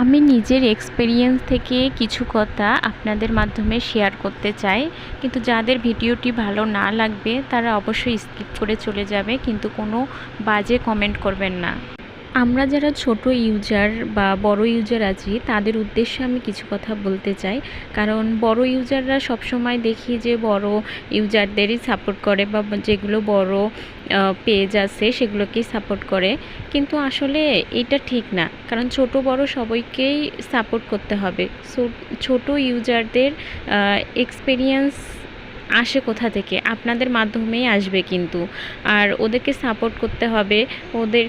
আমি নিজের এক্সপেরিয়েন্স থেকে কিছু কথা আপনাদের মাধ্যমে শেয়ার করতে চাই। কিন্তু যাদের ভিডিওটি ভালো না লাগবে, তারা অবশ্যই স্কিপ করে চলে যাবে। কিন্তু কোনো বাজে কমেন্ট করবেন না। আমরা যারা ছোট ইউজার বা বড় ইউজার আছি, তাদের উদ্দেশ্যে আমি কিছু কথা বলতে চাই। কারণ বড় ইউজাররা সবসময় দেখি যে বড় ইউজারদেরই সাপোর্ট করে বা যেগুলো বড় পেজ আছে সেগুলোকেই সাপোর্ট করে। কিন্তু আসলে এটা ঠিক না। কারণ ছোট বড় সবাইকেই সাপোর্ট করতে হবে। সো, ছোট ইউজারদের এক্সপেরিয়েন্স আসে কোথা থেকে? আপনাদের মাধ্যমেই আসবে কিন্তু। আর ওদেরকে সাপোর্ট করতে হবে। ওদের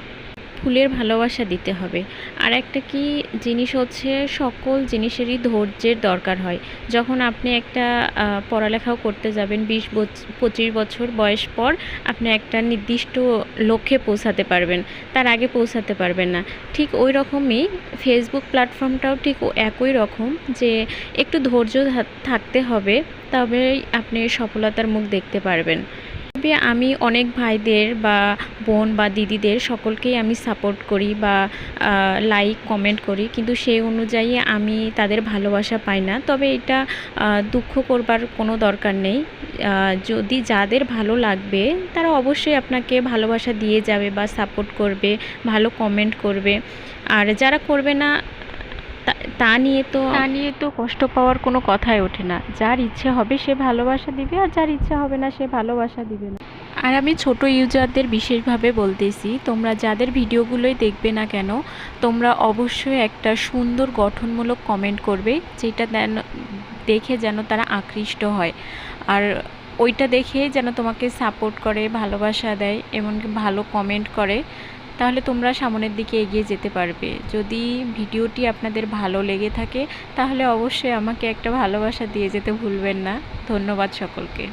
ফুলের ভালোবাসা দিতে হবে। আর একটা কি জিনিস হচ্ছে, সকল জিনিসেরই ধৈর্যের দরকার হয়। যখন আপনি একটা পড়ালেখাও করতে যাবেন, বিশ পঁচিশ বছর বয়স পর আপনি একটা নির্দিষ্ট লক্ষ্যে পৌঁছাতে পারবেন, তার আগে পৌঁছাতে পারবেন না। ঠিক ওই রকমই ফেসবুক প্ল্যাটফর্মটাও ঠিক একই রকম যে একটু ধৈর্য থাকতে হবে, তবেই আপনি সফলতার মুখ দেখতে পারবেন। তবে আমি অনেক ভাইদের বা বোন বা দিদিদের সকলকেই আমি সাপোর্ট করি বা লাইক কমেন্ট করি। কিন্তু সেই অনুযায়ী আমি তাদের ভালোবাসা পাই না। তবে এটা দুঃখ করবার কোনো দরকার নেই। যদি যাদের ভালো লাগবে, তারা অবশ্যই আপনাকে ভালোবাসা দিয়ে যাবে বা সাপোর্ট করবে, ভালো কমেন্ট করবে। আর যারা করবে না তা নিয়ে তো তা নিয়ে তো কষ্ট পাওয়ার কোনো কথাই ওঠে না। যার ইচ্ছে হবে সে ভালোবাসা দিবে আর যার ইচ্ছে হবে না সে ভালোবাসা দিবে না। আর আমি ছোট ইউজারদের বিশেষভাবে বলতেছি তোমরা যাদের ভিডিওগুলোই দেখবে না কেন তোমরা অবশ্যই একটা সুন্দর গঠনমূলক কমেন্ট করবে যেটা দেখে যেন তারা আকৃষ্ট হয়। আর ওইটা দেখে যেন তোমাকে সাপোর্ট করে ভালোবাসা দেয় এমনকি ভালো কমেন্ট করে। তাহলে তোমরা সামনের দিকে এগিয়ে যেতে পারবে। যদি ভিডিওটি আপনাদের ভালো লেগে থাকে, তাহলে অবশ্যই আমাকে একটা ভালোবাসা দিয়ে যেতে ভুলবেন না। ধন্যবাদ সকলকে।